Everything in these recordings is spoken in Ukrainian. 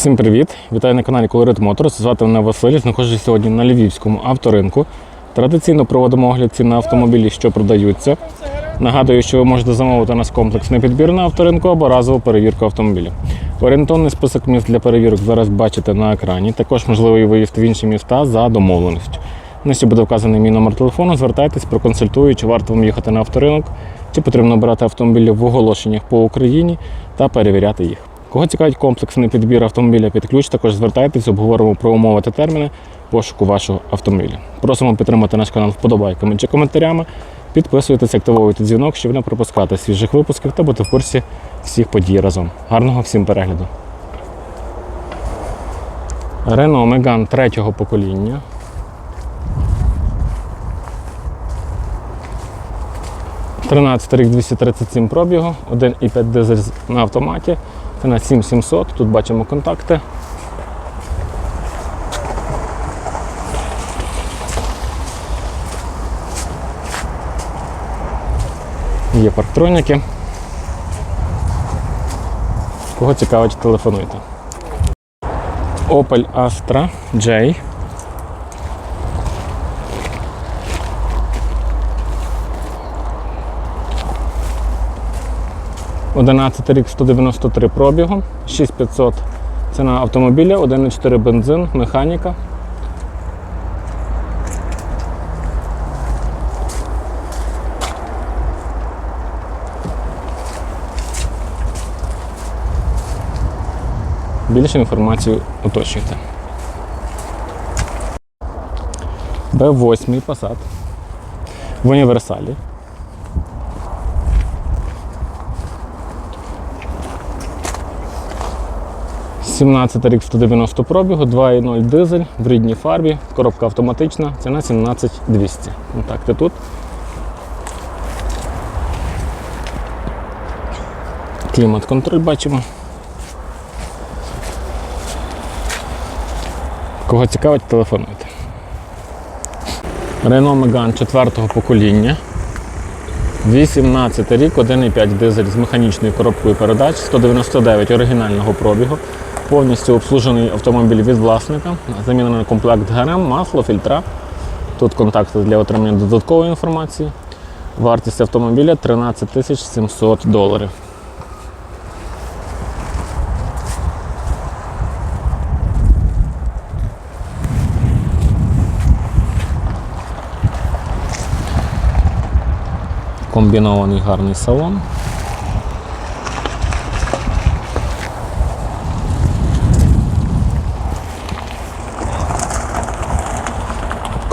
Всім привіт! Вітаю на каналі Colorit Motors. Звати мене Василь. Знаходжусь сьогодні на Львівському авторинку. Традиційно проводимо огляд цін на автомобілі, що продаються. Нагадую, що ви можете замовити у нас комплексний підбір на авторинку або разову перевірку автомобіля. Орієнтовний список міст для перевірок зараз бачите на екрані. Також можливий виїзд в інші міста за домовленістю. Нижче буде вказаний мій номер телефону. Звертайтесь, проконсультую, чи варто вам їхати на авторинок, чи потрібно брати автомобілі в оголошеннях по Україні та перевіряти їх. Кого цікавить комплексний підбір автомобіля під ключ, також звертайтесь, обговоримо про умови та терміни пошуку вашого автомобіля. Просимо підтримати наш канал вподобайками чи коментарями. Підписуйтесь, активовуйте дзвінок, щоб не пропускати свіжих випусків та бути в курсі всіх подій разом. Гарного всім перегляду. Renault Megane третього покоління. Тринадцятий рік 237 пробігу, 1,5 дизель на автоматі. Це на 7700. Тут бачимо контакти. Є парктроніки. Кого цікавить, телефонуйте. Opel Astra J. Одинадцятий рік 193 пробігу, 6500 ціна автомобіля, 1,4 бензин, механіка. Більше інформацію уточнюйте. Б8 Passat в універсалі. Сімнадцятий рік 190 пробігу, 2,0 дизель в рідній фарбі, коробка автоматична, ціна 17200. Контакти тут. Клімат-контроль бачимо. Кого цікавить, телефонуйте. Renault Megane 4 покоління. 18 рік, 1,5 дизель з механічною коробкою передач, 199 оригінального пробігу. Повністю обслужений автомобіль від власника. Замінений комплект ГРМ, масло, фільтра. Тут контакти для отримання додаткової інформації. Вартість автомобіля 13 тисяч 700 доларів. Комбінований гарний салон.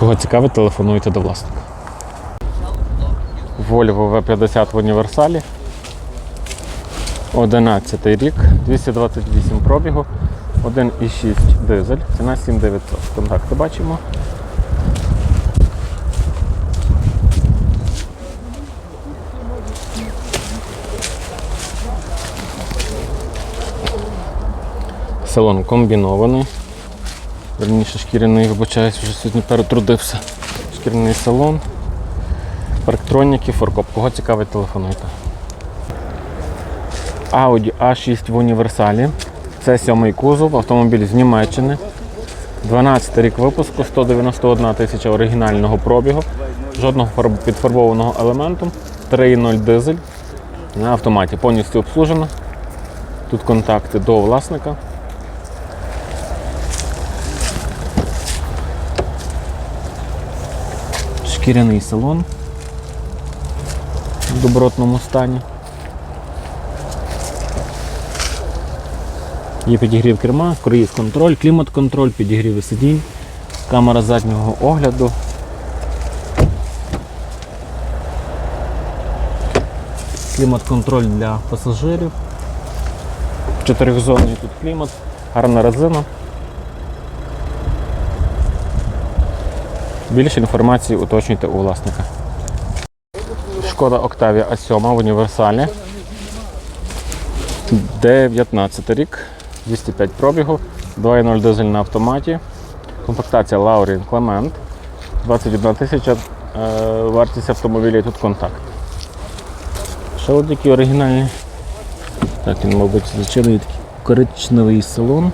Кого цікавить, телефонуйте до власника. Volvo V50 в універсалі. 11 рік, 228 пробігу, 1,6 дизель, ціна 7900. Контакти бачимо. Салон комбінований. Верніше шкіряний, вибачаюсь, вже сьогодні перетрудився. Шкіряний салон. Парктроніки, форкоп. Кого цікавить, телефонуйте. Audi A6 в універсалі. Це сьомий кузов, автомобіль з Німеччини. 12 рік випуску, 191 тисяча оригінального пробігу, жодного підфарбованого елементу, 3.0 дизель на автоматі. Повністю обслужено. Тут контакти до власника. Шкіряний салон в добротному стані. Є підігрів керма, круїз контроль, клімат контроль, підігріви сидінь, камера заднього огляду. Клімат контроль для пасажирів. Чотирьохзонний тут клімат, гарна резина. Більше інформації уточнюйте у власника. Шкода Octavia A7 в універсалі. 19 рік, 205 пробігу, 2.0 дизель на автоматі. Комплектація Laurin Clement. 21 тисяча е, вартість автомобіля і тут контакт. Такі оригінальні. Так, він, мабуть, зачинений такий коричневий салон.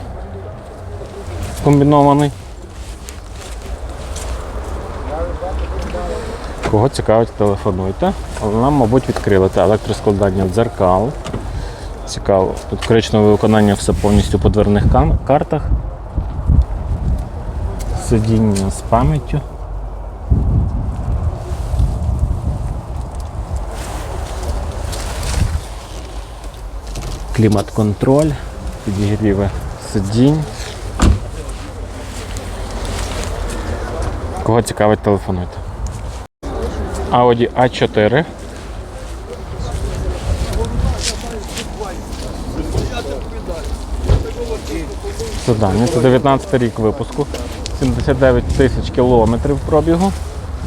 комбінований. Кого цікавить, телефонуйте. Нам, мабуть, відкрили Це електроскладання дзеркал. Цікаво. Тут коричневе виконання все повністю по дверних картах. Сидіння з пам'яттю. Клімат-контроль, підігріви сидінь. Кого цікавить, телефонуйте. Audi A4. Седані. Це 19 рік випуску. 79 тисяч кілометрів пробігу.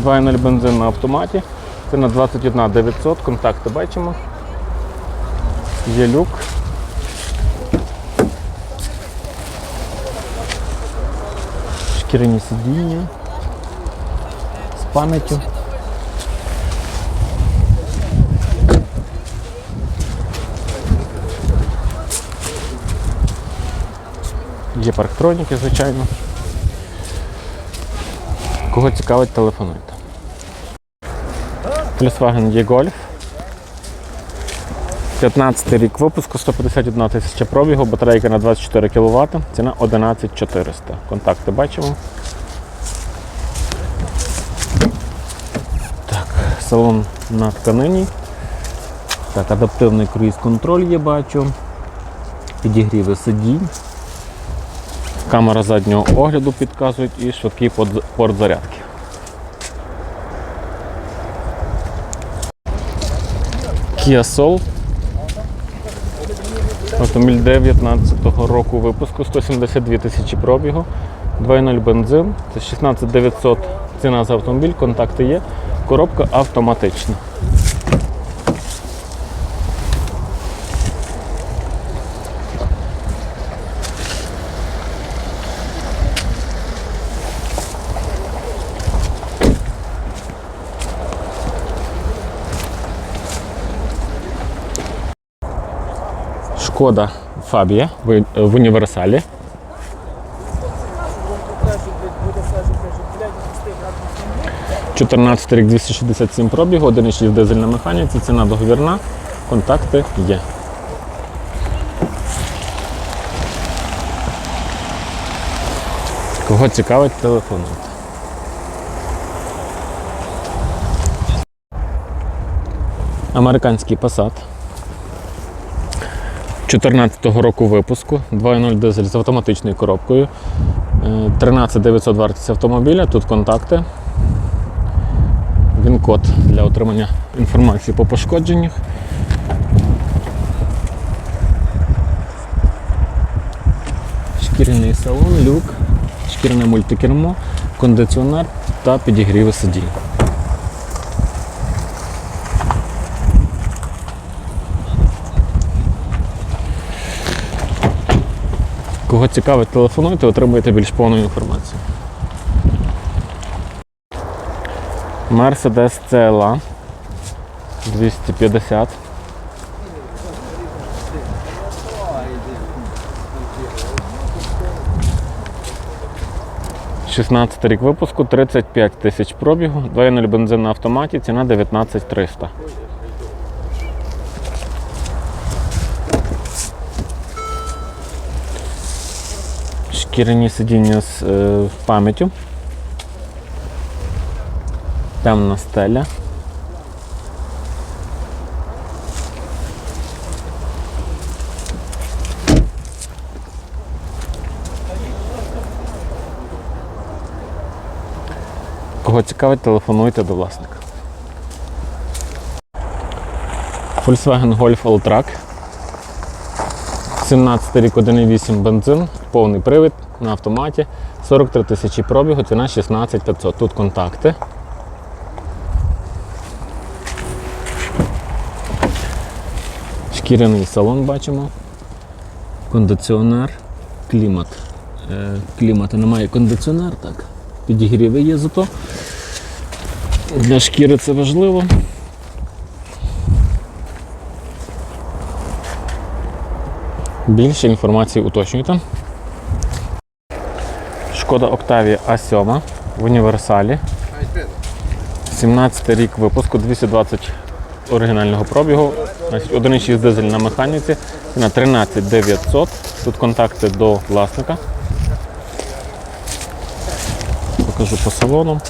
2.0 бензин на автоматі. Це на 21 900. Контакти бачимо. Є люк. Шкіряні сидіння. З пам'яттю. Є парктроніки, звичайно. Кого цікавить, телефонуйте. Volkswagen E-Golf. 15 рік випуску, 151 тисяча пробігу, батарейка на 24 кВт, ціна 11400. Контакти бачимо. Так, салон на тканині. Так, адаптивний круїз-контроль є, бачу. Підігріви сидінь. Камера заднього огляду підказують і швидкий порт зарядки. Kia Soul. Автомобіль 19 року випуску, 172 тисячі пробігу, 2.0 бензин, це 16 900 ціна за автомобіль, контакти є, коробка автоматична. Шкода Фабія в, універсалі. Чотирнадцятий рік 267 пробігу, 1,6 дизель на механіці, ціна договірна, контакти є. Кого цікавить, телефонуйте. Американський Passat. 14-го року випуску, 2.0 дизель з автоматичною коробкою. Е, 13 900 вартість автомобіля, тут контакти. Він код для отримання інформації по пошкодженнях. Шкіряний салон, люк, шкіряне мультикермо, кондиціонер та підігріви сидінь. Кого цікавить, телефонуйте, отримуєте більш повну інформацію. Mercedes CLA 250. Шістнадцятий рік випуску, 35 тисяч пробігу, 2.0 бензин на автоматі, ціна 19 300. Шкіряні сидіння з е, пам'яттю. Темна стеля. Кого цікавить, телефонуйте до власника. Volkswagen Golf Alltrack. 17 рік 1,8 бензин, повний привід на автоматі, 43 тисячі пробігу, ціна 16 500. Тут контакти. Шкіряний салон бачимо. Кондиціонер, клімат. Е, клімату немає кондиціонер, так. Підігріви є зато. Для шкіри це важливо. Більше інформації уточнюйте. Шкода Октавія А7 в універсалі. 17 рік випуску, 220 оригінального пробігу. Значить, 1,6 дизель на механіці. Ціна 13 900. Тут контакти до власника. Покажу по салону.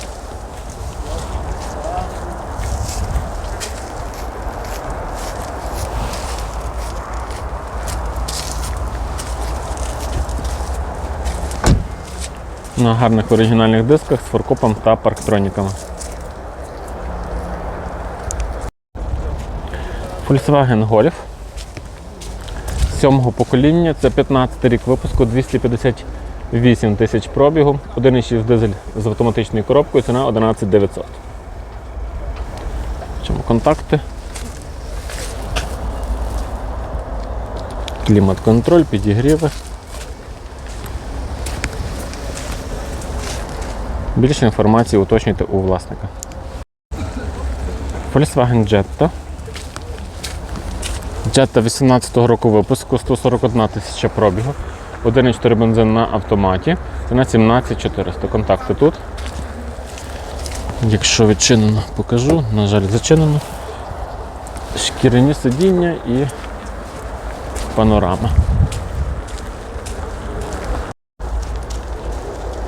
На гарних оригінальних дисках з форкопом та парктроніками. Volkswagen Golf сьомого покоління, це 15 рік випуску, 258 тисяч пробігу, 1,6 дизель з автоматичною коробкою, ціна 11 900. Чому контакти? Клімат-контроль, підігріви. Більше інформації уточнюйте у власника. Volkswagen Jetta. Jetta 18-го року випуску, 141 тисяча пробігу. 1,4 бензин на автоматі. Ціна 17400. Контакти тут. Якщо відчинено, покажу. На жаль, зачинено. Шкіряні сидіння і панорама.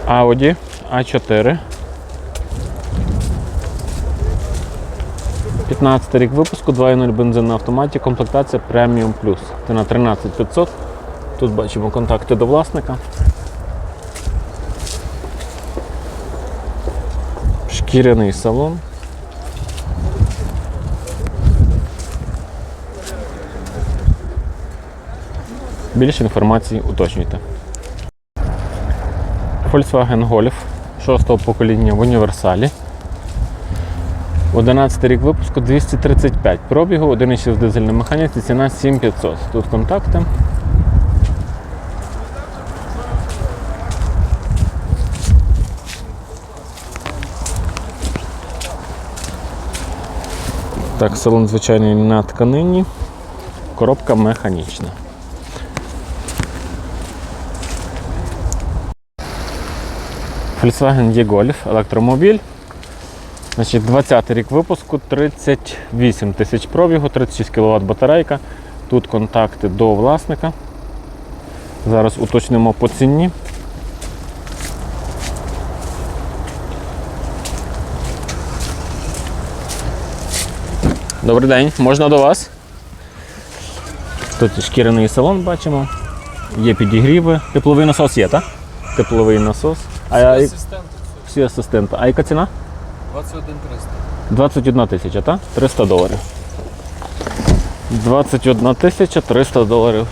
Audi A4. 15 рік випуску, 2.0 бензин на автоматі, комплектація Premium Plus. Це на 13500. Тут бачимо контакти до власника. Шкіряний салон. Більше інформації уточнюйте. Volkswagen Golf 6 покоління в універсалі. 11 рік випуску 235 пробігу, 1,6 дизель на механіці, ціна 7500. Тут контакти. Так, салон звичайний на тканині, коробка механічна. Volkswagen E-Golf, електромобіль. Значить, 20 рік випуску, 38 тисяч пробігу, 36 кВт батарейка. Тут контакти до власника. Зараз уточнимо по ціні. Добрий день, можна до вас? Тут шкіряний салон бачимо. Є підігріви. Тепловий насос є, так? Тепловий насос. А, асистенти. Асистент всі асистенти. А яка ціна? 21 300. 21 тисяча, так? 300 доларів. 21 тисяча 300 доларів